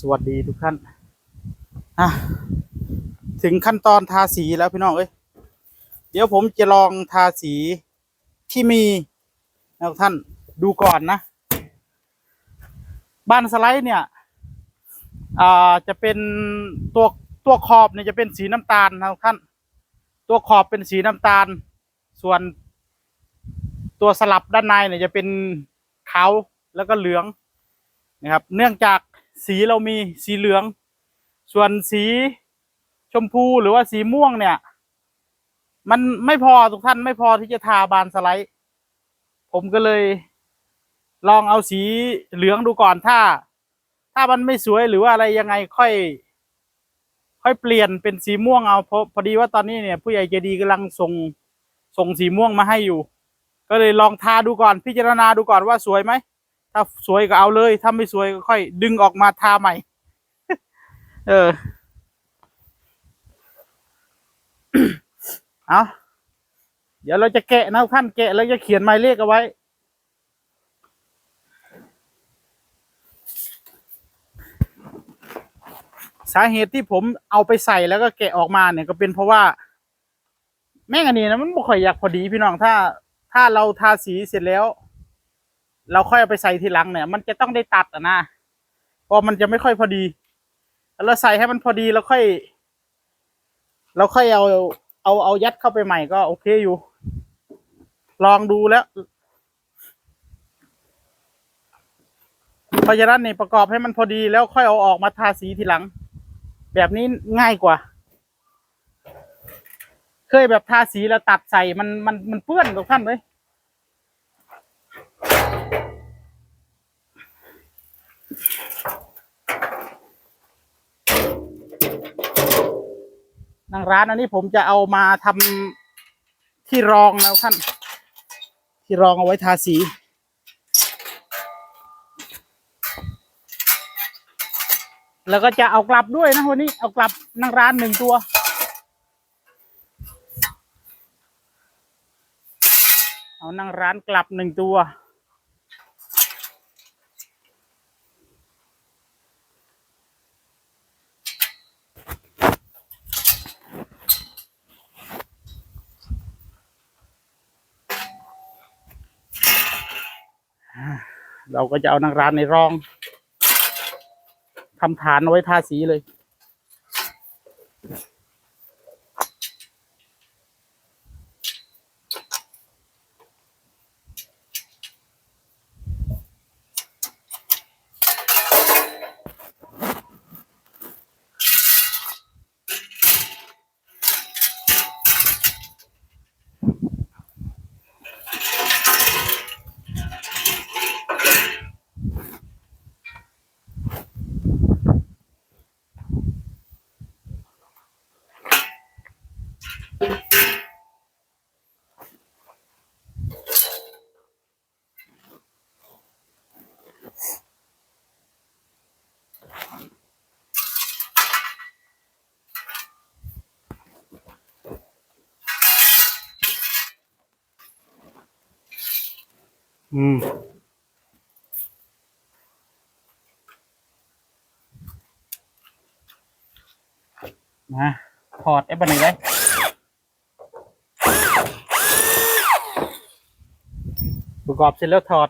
สวัสดีทุกท่านอะถึงขั้นตอนทาสีแล้วพี่น้องเอ้ยเดี๋ยวผมจะลองทาสีที่มีนะท่านดูก่อนนะ บ้านสไลด์เนี่ยอ่าจะเป็นตัวตัวขอบเนี่ยจะเป็นสีน้ำตาลนะท่าน ตัวขอบเป็นสีน้ำตาล ส่วนตัวสลับด้านในเนี่ยจะเป็นขาวแล้วก็เหลืองนะครับ เนื่องจาก สีเรามีสีเหลือง ส่วนสีชมพูหรือว่าสีม่วงเนี่ย มันไม่พอทุกท่านไม่พอที่จะทาบานสไลด์ ผมก็เลย ลองเอาสีเหลืองดูก่อนถ้า ถ้ามันไม่สวยหรือว่าอะไรยังไงค่อย ค่อยเปลี่ยนเป็นสีม่วงเอาเพราะพอดีว่าตอนนี้เนี่ยผู้ใหญ่ใจดีกำลังส่งส่งสีม่วงมาให้อยู่ ก็เลยลองทาดูก่อนพิจารณาดูก่อนว่าสวยไหม ถ้าสวยก็เอาเลย ถ้าไม่สวยก็ค่อย ดึงออกมาทาใหม่ เออ เอาเดี๋ยวเราจะแกะนะท่านแกะแล้วจะเขียนหมายเลขเอาไว้สาเหตุที่ผมเอาไปใส่แล้วก็แกะออกมาเนี่ยก็เป็นเพราะว่า แม่งอันนี้นะมันไม่ค่อยอยากพอดีพี่น้องถ้า ถ้าเราทาสีเสร็จแล้ว เราค่อยเอาไปใส่ทีหลังเนี่ย มันจะต้องได้ตัดอะนะเพราะมันจะไม่ค่อยพอดีแล้วเราใส่ให้มันพอดีแล้วค่อย เราค่อยเอาเอาเอายัดเข้าไปใหม่ก็โอเคอยู่ ลองดูแล้ว เพราะฉะนั้นเนี่ยประกอบให้มันพอดีแล้วค่อยเอาออกมาทาสีทีหลัง แบบนี้ง่ายกว่า เคยแบบทาสีแล้วตัดใส่มันมันมันเปื้อนทุกท่านเลย นั่งร้านอันนี้ผมจะเอามาทำที่รองแล้วท่านที่รองเอาไว้ทาสี แล้วก็จะเอากลับด้วยนะวันนี้เอากลับนั่งร้านหนึ่งตัวเอานั่งร้านกลับหนึ่งตัว เราก็จะเอานางร้านในรองทำฐานเอาไว้ทาสีเลย อืมมาถอดไอ้บันไหนได้ประกอบเสร็จแล้วถอด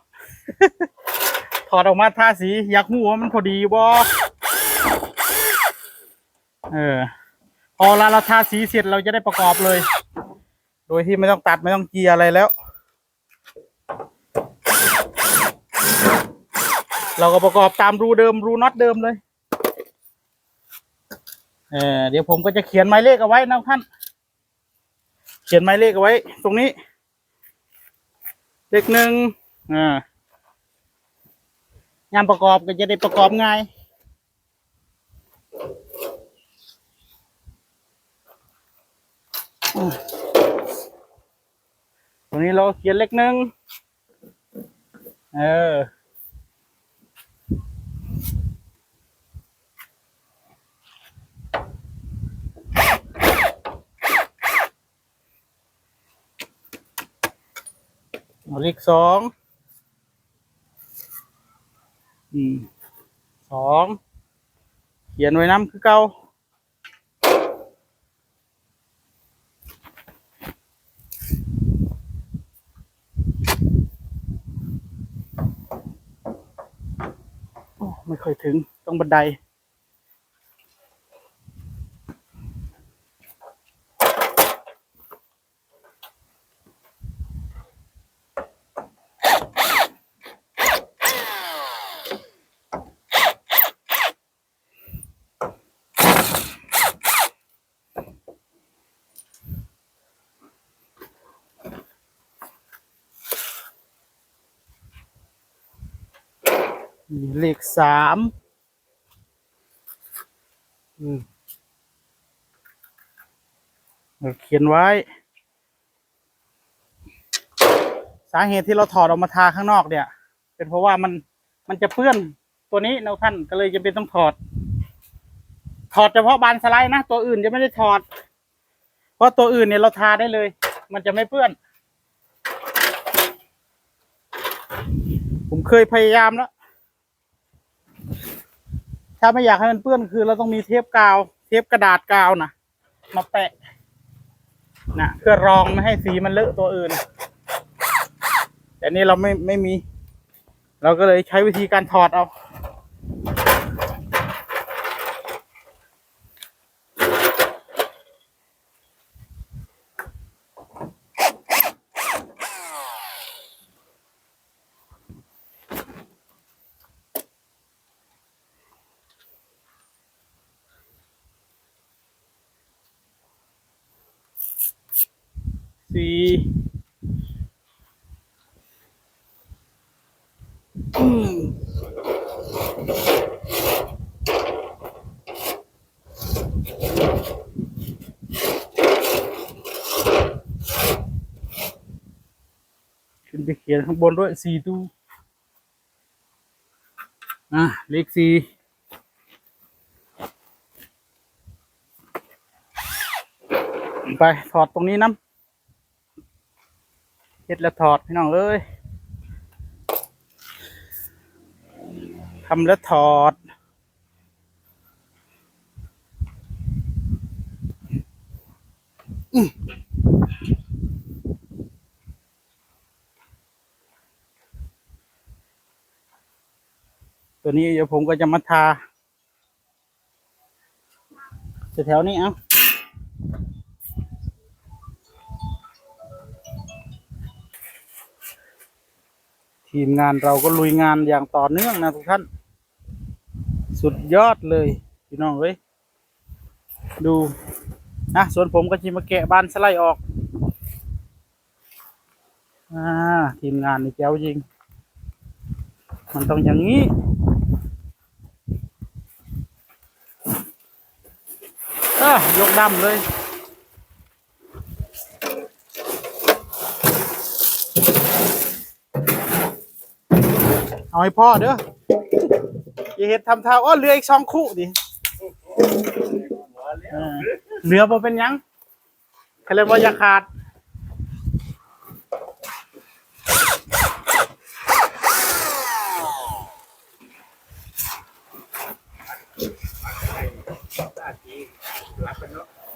ถอดออกมาทาสี อยากหูว่ามันพอดีบ่เออ พอเวลาเราทาสีเสร็จเราจะได้ประกอบเลย โดยที่ไม่ต้องตัดไม่ต้องเจียร์อะไรแล้ว เราก็ประกอบตามรูเดิมรูน็อตเดิมเลย เออเดี๋ยวผมก็จะเขียนหมายเลขเอาไว้นะท่าน เขียนหมายเลขเอาไว้ ตรงนี้ เลขหนึ่งอ่างานประกอบก็จะได้ประกอบง่ายตรงนี้เราเขียนเลขหนึ่งเออ เอาเลขสองสองเขียนไว้น้ำคือเก่าไม่ค่อยถึงต้องบันได เลขสามเราเขียนไว้ สาเหตุที่เราถอดออกมาทาข้างนอกเนี่ย เป็นเพราะว่ามันมันจะเปื้อนตัวนี้นะท่านก็เลยจะเป็นต้องถอด ถอดเฉพาะบานสไลด์นะ ตัวอื่นจะไม่ได้ถอด เพราะตัวอื่นเนี่ยเราทาได้เลย มันจะไม่เปื้อน ผมเคยพยายามแล้ว ถ้าไม่อยากให้มันเปื้อนคือเราต้องมีเทปกาว เทปกระดาษกาวนะมาแปะนะเพื่อรองไม่ให้สีมันเลอะตัวอื่น แต่นี่เราไม่ไม่มี เราก็เลยใช้วิธีการถอดเอา สี่ขึ้นไปเขียนข้างบนด้วยสี่ตู้อะเลขสี่ไปถอดตรงนี้น้ำ เฮ็ดแล้วถอดพี่น้องเอ้ยทำแล้วถอด ตัวนี้เดี๋ยวผมก็จะมาทาแถวนี้เอ้า ทีมงานเราก็ลุยงานอย่างต่อเนื่องนะทุกท่าน สุดยอดเลยพี่น้องเอ้ยดูนะส่วนผมก็จะมาแกะบานสไลด์ออกอ่าทีมงานนี่แจ๋วจริง มันต้องอย่างนี้อะยกดำเลย เอาให้พ่อเด้ออย่าเห็ดทำเท่าอ้อเรืออีกสองคู่ดิเออเรือบ่เป็นหยังเขาเรียกว่าอย่าขาด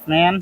แมน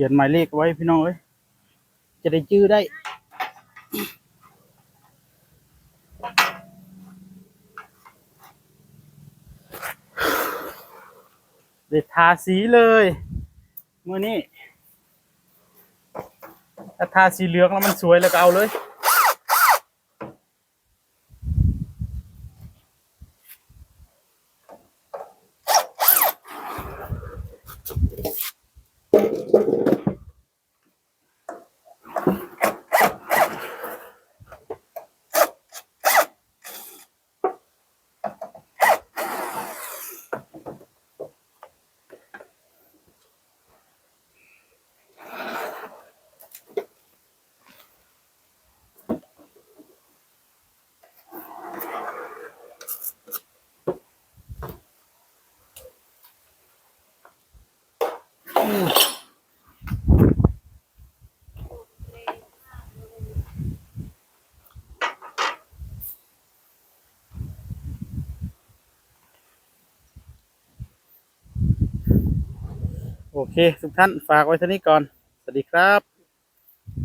ขียนหมายเลขไว้พี่น้องเอ้ยจะได้จื้อได้เด็ดทาสีเลยเมื่อนี้ถ้าทาสีเหลืองแล้วมันสวยแล้วก็เอาเลย โอเค ทุกท่านฝากไว้เท่านี้ก่อน สวัสดีครับ